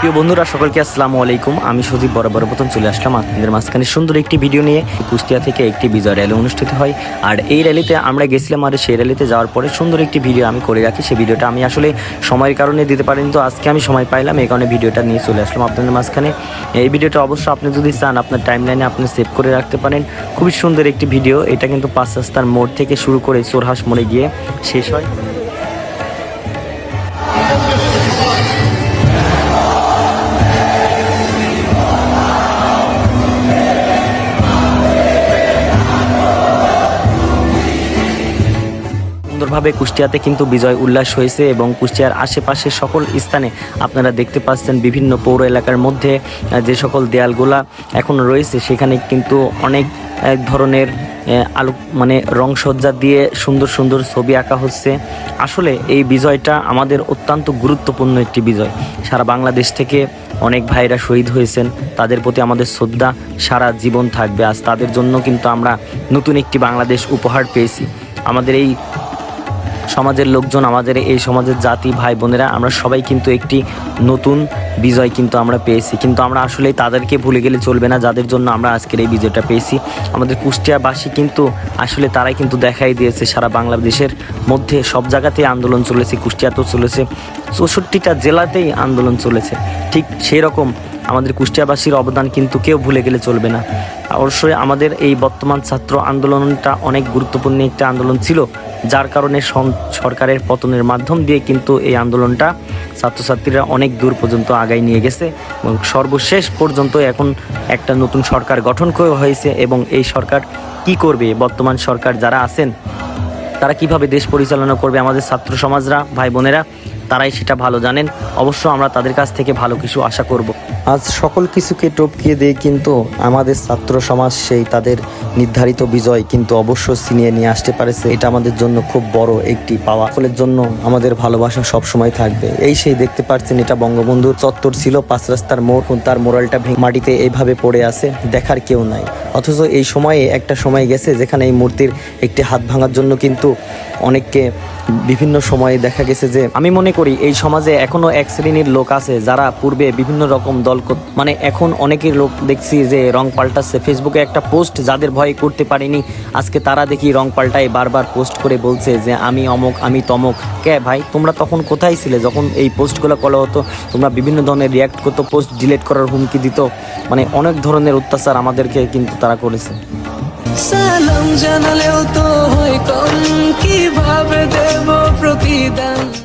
প্রিয় বন্ধুরা, সকলকে আসসালামু আলাইকুম। আমি সুদীপ বরাবর প্রথম চলে আসলাম আপনাদের মাঝখানে সুন্দর একটি ভিডিও নিয়ে। কুষ্টিয়া থেকে একটি বিজয় র্যালি অনুষ্ঠিত হয়। আর এই র্যালিতে আমরা গেছিলাম আর সেই র্যালিতে যাওয়ার পরে সুন্দর একটি ভিডিও আমি করে রাখি। সেই ভিডিওটা আমি আসলে সময়ের কারণে দিতে পারিনি, তো আজকে আমি সময় পাইলাম। এই কারণে ভিডিওটা নিয়ে চলে আসলাম আপনাদের মাঝখানে। এই ভিডিওটা অবশ্যই আপনি যদি চান, আপনার টাইম লাইনে আপনি সেভ করে রাখতে পারেন। খুবই সুন্দর একটি ভিডিও। এটা কিন্তু পাঁচ রাস্তার মোড় থেকে শুরু করে চোরহাস মোড়ে গিয়ে শেষ হয়। সুন্দরভাবে কুষ্টিয়াতে কিন্তু বিজয় উল্লাস হয়েছে এবং কুষ্টিয়ার আশেপাশে সকল স্থানে আপনারা দেখতে পাচ্ছেন বিভিন্ন পৌর এলাকার মধ্যে যে সকল দেয়ালগুলা এখন রয়েছে সেখানে কিন্তু অনেক এক ধরনের আহ, আলো মানে রংসজ্জা দিয়ে সুন্দর সুন্দর ছবি আঁকা হচ্ছে। আসলে এই বিজয়টা আমাদের অত্যন্ত গুরুত্বপূর্ণ একটি বিজয়। সারা বাংলাদেশ থেকে অনেক ভাইরা শহীদ হয়েছেন। তাদের প্রতি আমাদের শ্রদ্ধা সারা জীবন থাকবে। আজ তাদের জন্য কিন্তু আমরা নতুন একটি বাংলাদেশ উপহার পেয়েছি। আমাদের এই সমাজের লোকজন, আমাদের এই সমাজের জাতি, ভাই বোনেরা, আমরা সবাই কিন্তু একটি নতুন বিজয় কিন্তু আমরা পেয়েছি। কিন্তু আমরা আসলে তাদেরকে ভুলে গেলে চলবে না, যাদের জন্য আমরা আজকের এই বিজয়টা পেয়েছি। আমাদের কুষ্টিয়াবাসী কিন্তু আসলে তারাই কিন্তু দেখাই দিয়েছে, সারা বাংলাদেশের মধ্যে সব জায়গাতেই আন্দোলন চলেছে, কুষ্টিয়াতেও চলেছে। চৌষট্টিটা জেলাতেই আন্দোলন চলেছে। ঠিক সেই রকম আমাদের কুষ্টিয়াবাসীর অবদান কিন্তু কেউ ভুলে গেলে চলবে না। অবশ্যই আমাদের এই বর্তমান ছাত্র আন্দোলনটা অনেক গুরুত্বপূর্ণ একটা আন্দোলন ছিল। যার কারণে সরকারের পতনের মাধ্যম দিয়ে কিন্তু এই আন্দোলনটা ছাত্রছাত্রীরা অনেক দূর পর্যন্ত আগায় নিয়ে গেছে এবং সর্বশেষ পর্যন্ত এখন একটা নতুন সরকার গঠন করা হয়েছে এবং এই সরকার কি করবে? বর্তমান সরকার যারা আছেন, তারা কীভাবে দেশ পরিচালনা করবে? আমাদের ছাত্র সমাজরা, ভাই বোনেরা তারাই সেটা ভালো জানেন। অবশ্য আমরা তাদের কাছ থেকে ভালো কিছু আশা করব। আজ সকল কিছুকে টপকিয়ে দিয়ে কিন্তু আমাদের ছাত্র সমাজ সেই তাদের নির্ধারিত বিজয় কিন্তু অবশ্য ছিনিয়ে নিয়ে আসতে পারেছে। এটা আমাদের জন্য খুব বড় একটি পাওয়া। ফলের জন্য আমাদের ভালোবাসা সব সময় থাকবে। এই সেই দেখতে পাচ্ছেন এটা বঙ্গবন্ধুর চত্বর ছিল, পাঁচ রাস্তার মোড়। তার মোরালটা মাটিতে এইভাবে পড়ে আছে, দেখার কেউ নাই। অথচ এই সময়ে একটা সময় গেছে যেখানে এই মূর্তির একটি হাত ভাঙার জন্য কিন্তু অনেককে বিভিন্ন সময়ে দেখা গেছে যে, আমি মনে করি এই সমাজে এখনও এক শ্রেণির লোক আছে যারা পূর্বে বিভিন্ন রকম দল মানে এখন অনেকের লোক দেখছি যে রং পাল্টাচ্ছে। ফেসবুকে একটা পোস্ট যাদের ভয়ে করতে পারিনি, আজকে তারা দেখি রং পাল্টায় বারবার পোস্ট করে বলছে যে, আমি অমক, আমি তমক। কে ভাই, তোমরা তখন কোথায় ছিলে যখন এই পোস্টগুলো করা হতো? তোমরা বিভিন্ন ধরনের রিয়াক্ট করতো পোস্ট ডিলিট করার হুমকি দিত। মানে অনেক ধরনের অত্যাচার আমাদেরকে কিন্তু তারা করেছে। সালাম জানালেও তো হয় কম। কীভাবে দেব প্রতিদান?